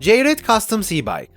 J-Red Customs e-Bike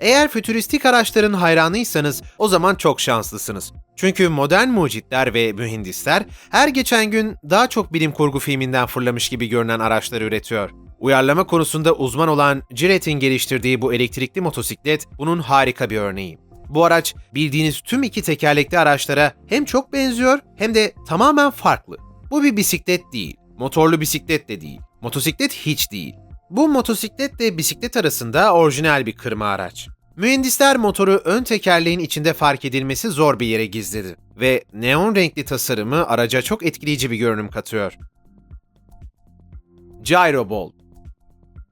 Eğer fütüristik araçların hayranıysanız o zaman çok şanslısınız. Çünkü modern mucitler ve mühendisler her geçen gün daha çok bilim kurgu filminden fırlamış gibi görünen araçlar üretiyor. Uyarlama konusunda uzman olan Jiret'in geliştirdiği bu elektrikli motosiklet bunun harika bir örneği. Bu araç bildiğiniz tüm iki tekerlekli araçlara hem çok benziyor hem de tamamen farklı. Bu bir bisiklet değil, motorlu bisiklet de değil, motosiklet hiç değil. Bu motosikletle bisiklet arasında orijinal bir kırma araç. Mühendisler motoru ön tekerleğin içinde fark edilmesi zor bir yere gizledi ve neon renkli tasarımı araca çok etkileyici bir görünüm katıyor. Gyro Ball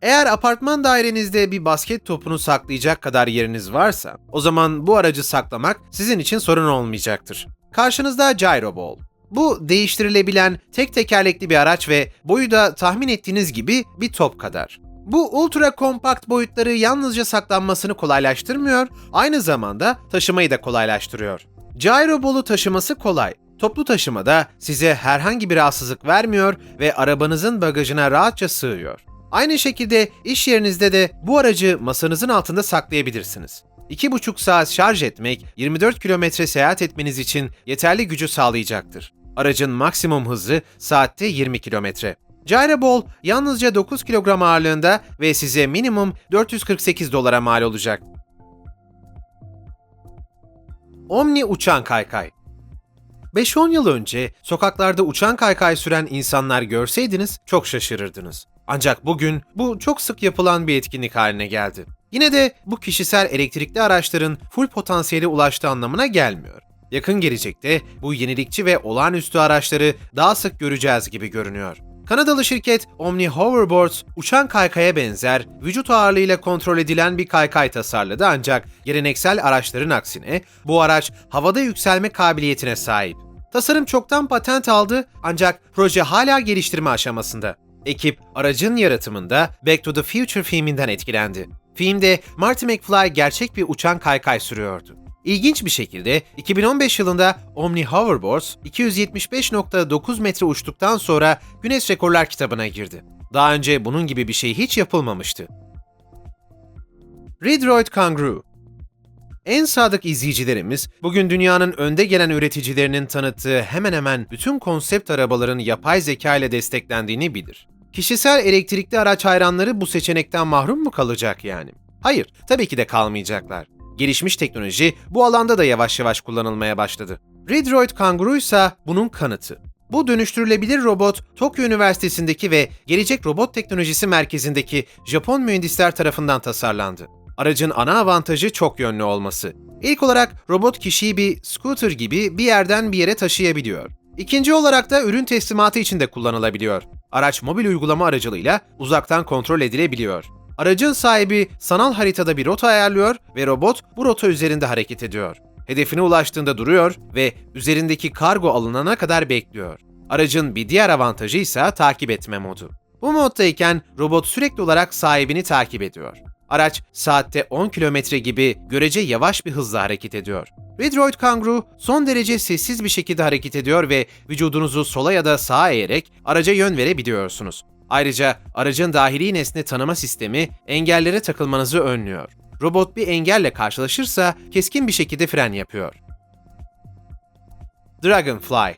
eğer apartman dairenizde bir basket topunu saklayacak kadar yeriniz varsa, o zaman bu aracı saklamak sizin için sorun olmayacaktır. Karşınızda Gyro Ball. Bu değiştirilebilen tek tekerlekli bir araç ve boyu da tahmin ettiğiniz gibi bir top kadar. Bu ultra kompakt boyutları yalnızca saklanmasını kolaylaştırmıyor, aynı zamanda taşımayı da kolaylaştırıyor. Gyro Ball'u taşıması kolay. Toplu taşımada size herhangi bir rahatsızlık vermiyor ve arabanızın bagajına rahatça sığıyor. Aynı şekilde iş yerinizde de bu aracı masanızın altında saklayabilirsiniz. 2,5 saat şarj etmek 24 kilometre seyahat etmeniz için yeterli gücü sağlayacaktır. Aracın maksimum hızı saatte 20 kilometre. Gyroball yalnızca 9 kilogram ağırlığında ve size minimum 448 dolara mal olacak. Omni Uçan Kaykay 5-10 yıl önce sokaklarda uçan kaykay süren insanlar görseydiniz çok şaşırırdınız. Ancak bugün bu çok sık yapılan bir etkinlik haline geldi. Yine de bu kişisel elektrikli araçların full potansiyeli ulaştığı anlamına gelmiyor. Yakın gelecekte bu yenilikçi ve olağanüstü araçları daha sık göreceğiz gibi görünüyor. Kanadalı şirket Omni Hoverboards, uçan kaykaya benzer, vücut ağırlığıyla kontrol edilen bir kaykay tasarladı ancak geleneksel araçların aksine bu araç havada yükselme kabiliyetine sahip. Tasarım çoktan patent aldı ancak proje hala geliştirme aşamasında. Ekip aracın yaratımında Back to the Future filminden etkilendi. Filmde Marty McFly gerçek bir uçan kaykay sürüyordu. İlginç bir şekilde 2015 yılında Omni Hoverboards 275.9 metre uçtuktan sonra Güneş Rekorlar kitabına girdi. Daha önce bunun gibi bir şey hiç yapılmamıştı. Redroid Kangaroo en sadık izleyicilerimiz bugün dünyanın önde gelen üreticilerinin tanıttığı hemen hemen bütün konsept arabaların yapay zeka ile desteklendiğini bilir. Kişisel elektrikli araç hayranları bu seçenekten mahrum mu kalacak yani? Hayır, tabii ki de kalmayacaklar. Gelişmiş teknoloji bu alanda da yavaş yavaş kullanılmaya başladı. Redroid Kangaroo ise bunun kanıtı. Bu dönüştürülebilir robot Tokyo Üniversitesi'ndeki ve Gelecek Robot Teknolojisi Merkezi'ndeki Japon mühendisler tarafından tasarlandı. Aracın ana avantajı çok yönlü olması. İlk olarak robot kişiyi bir scooter gibi bir yerden bir yere taşıyabiliyor. İkinci olarak da ürün teslimatı için de kullanılabiliyor. Araç mobil uygulama aracılığıyla uzaktan kontrol edilebiliyor. Aracın sahibi sanal haritada bir rota ayarlıyor ve robot bu rota üzerinde hareket ediyor. Hedefine ulaştığında duruyor ve üzerindeki kargo alınana kadar bekliyor. Aracın bir diğer avantajı ise takip etme modu. Bu moddayken robot sürekli olarak sahibini takip ediyor. Araç saatte 10 kilometre gibi görece yavaş bir hızla hareket ediyor. Redroid Kangaroo son derece sessiz bir şekilde hareket ediyor ve vücudunuzu sola ya da sağa eğerek araca yön verebiliyorsunuz. Ayrıca aracın dahili nesne tanıma sistemi engellere takılmanızı önlüyor. Robot bir engelle karşılaşırsa keskin bir şekilde fren yapıyor. Dragonfly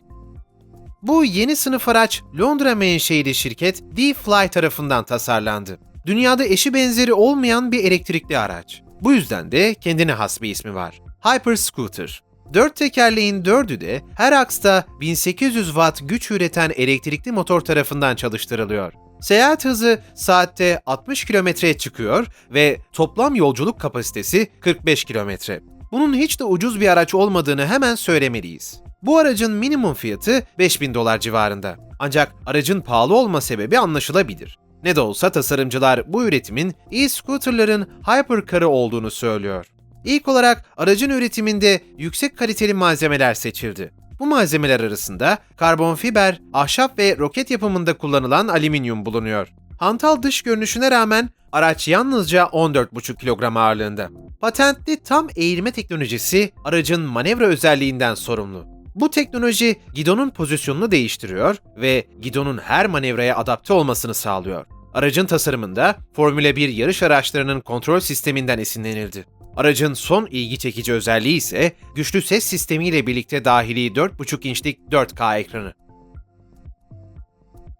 Bu yeni sınıf araç Londra menşeili şirket D-Fly tarafından tasarlandı. Dünyada eşi benzeri olmayan bir elektrikli araç. Bu yüzden de kendine has bir ismi var. Hyper Scooter. Dört tekerleğin dördü de her aksta 1800 watt güç üreten elektrikli motor tarafından çalıştırılıyor. Seyahat hızı saatte 60 kilometreye çıkıyor ve toplam yolculuk kapasitesi 45 kilometre. Bunun hiç de ucuz bir araç olmadığını hemen söylemeliyiz. Bu aracın minimum fiyatı 5000 dolar civarında. Ancak aracın pahalı olma sebebi anlaşılabilir. Ne de olsa tasarımcılar bu üretimin e-scooterların hypercar'ı olduğunu söylüyor. İlk olarak aracın üretiminde yüksek kaliteli malzemeler seçildi. Bu malzemeler arasında karbon fiber, ahşap ve roket yapımında kullanılan alüminyum bulunuyor. Hantal dış görünüşüne rağmen araç yalnızca 14,5 kilogram ağırlığında. Patentli tam eğilme teknolojisi aracın manevra özelliğinden sorumlu. Bu teknoloji gidonun pozisyonunu değiştiriyor ve gidonun her manevraya adapte olmasını sağlıyor. Aracın tasarımında Formula 1 yarış araçlarının kontrol sisteminden esinlenildi. Aracın son ilgi çekici özelliği ise güçlü ses sistemiyle birlikte dahili 4.5 inçlik 4K ekranı.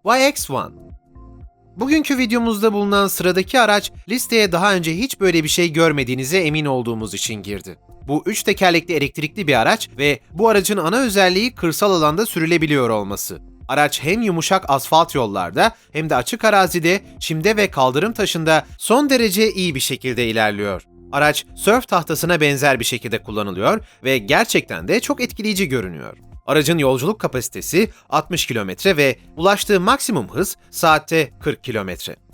YX1 Bugünkü videomuzda bulunan sıradaki araç listeye daha önce hiç böyle bir şey görmediğinize emin olduğumuz için girdi. Bu üç tekerlekli elektrikli bir araç ve bu aracın ana özelliği kırsal alanda sürülebiliyor olması. Araç hem yumuşak asfalt yollarda hem de açık arazide, çimde ve kaldırım taşında son derece iyi bir şekilde ilerliyor. Araç sörf tahtasına benzer bir şekilde kullanılıyor ve gerçekten de çok etkileyici görünüyor. Aracın yolculuk kapasitesi 60 km ve ulaştığı maksimum hız saatte 40 km.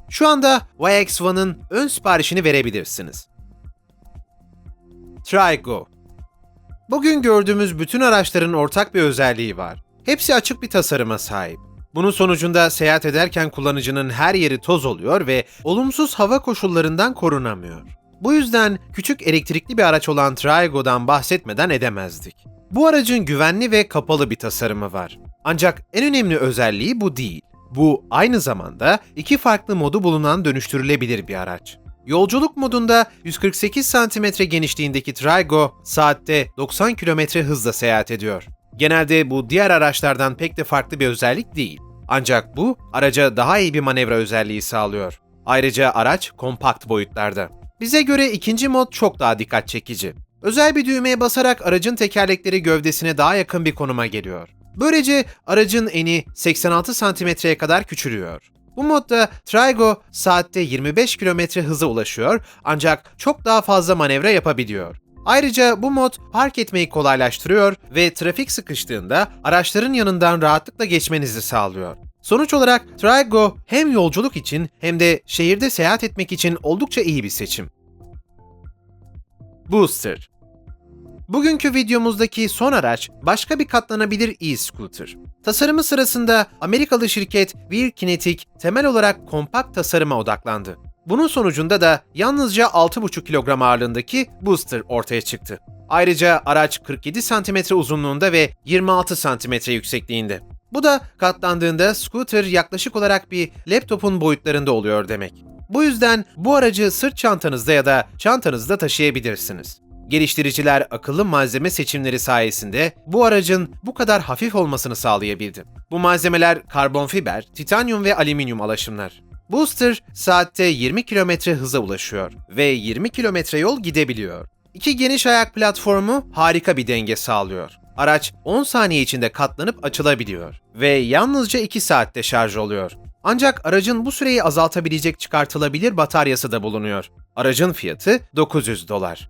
Şu anda YX1'ın ön siparişini verebilirsiniz. TryGo Bugün gördüğümüz bütün araçların ortak bir özelliği var. Hepsi açık bir tasarıma sahip. Bunun sonucunda seyahat ederken kullanıcının her yeri toz oluyor ve olumsuz hava koşullarından korunamıyor. Bu yüzden küçük elektrikli bir araç olan Trigo'dan bahsetmeden edemezdik. Bu aracın güvenli ve kapalı bir tasarımı var. Ancak en önemli özelliği bu değil. Bu aynı zamanda iki farklı modu bulunan dönüştürülebilir bir araç. Yolculuk modunda 148 cm genişliğindeki Trigo saatte 90 km hızla seyahat ediyor. Genelde bu diğer araçlardan pek de farklı bir özellik değil. Ancak bu araca daha iyi bir manevra özelliği sağlıyor. Ayrıca araç kompakt boyutlarda. Bize göre ikinci mod çok daha dikkat çekici. Özel bir düğmeye basarak aracın tekerlekleri gövdesine daha yakın bir konuma geliyor. Böylece aracın eni 86 santimetreye kadar küçülüyor. Bu modda Trigo saatte 25 km hıza ulaşıyor ancak çok daha fazla manevra yapabiliyor. Ayrıca bu mod park etmeyi kolaylaştırıyor ve trafik sıkıştığında araçların yanından rahatlıkla geçmenizi sağlıyor. Sonuç olarak Trigo hem yolculuk için hem de şehirde seyahat etmek için oldukça iyi bir seçim. Booster Bugünkü videomuzdaki son araç başka bir katlanabilir e-scooter. Tasarımı sırasında Amerikalı şirket Wheel Kinetic temel olarak kompakt tasarıma odaklandı. Bunun sonucunda da yalnızca 6,5 kilogram ağırlığındaki Booster ortaya çıktı. Ayrıca araç 47 cm uzunluğunda ve 26 cm yüksekliğinde. Bu da katlandığında scooter yaklaşık olarak bir laptopun boyutlarında oluyor demek. Bu yüzden bu aracı sırt çantanızda ya da çantanızda taşıyabilirsiniz. Geliştiriciler akıllı malzeme seçimleri sayesinde bu aracın bu kadar hafif olmasını sağlayabildi. Bu malzemeler karbon fiber, titanyum ve alüminyum alaşımlar. Booster saatte 20 km hıza ulaşıyor ve 20 km yol gidebiliyor. İki geniş ayak platformu harika bir denge sağlıyor araç 10 saniye içinde katlanıp açılabiliyor ve yalnızca 2 saatte şarj oluyor. Ancak aracın bu süreyi azaltabilecek çıkartılabilir bataryası da bulunuyor. Aracın fiyatı 900 dolar.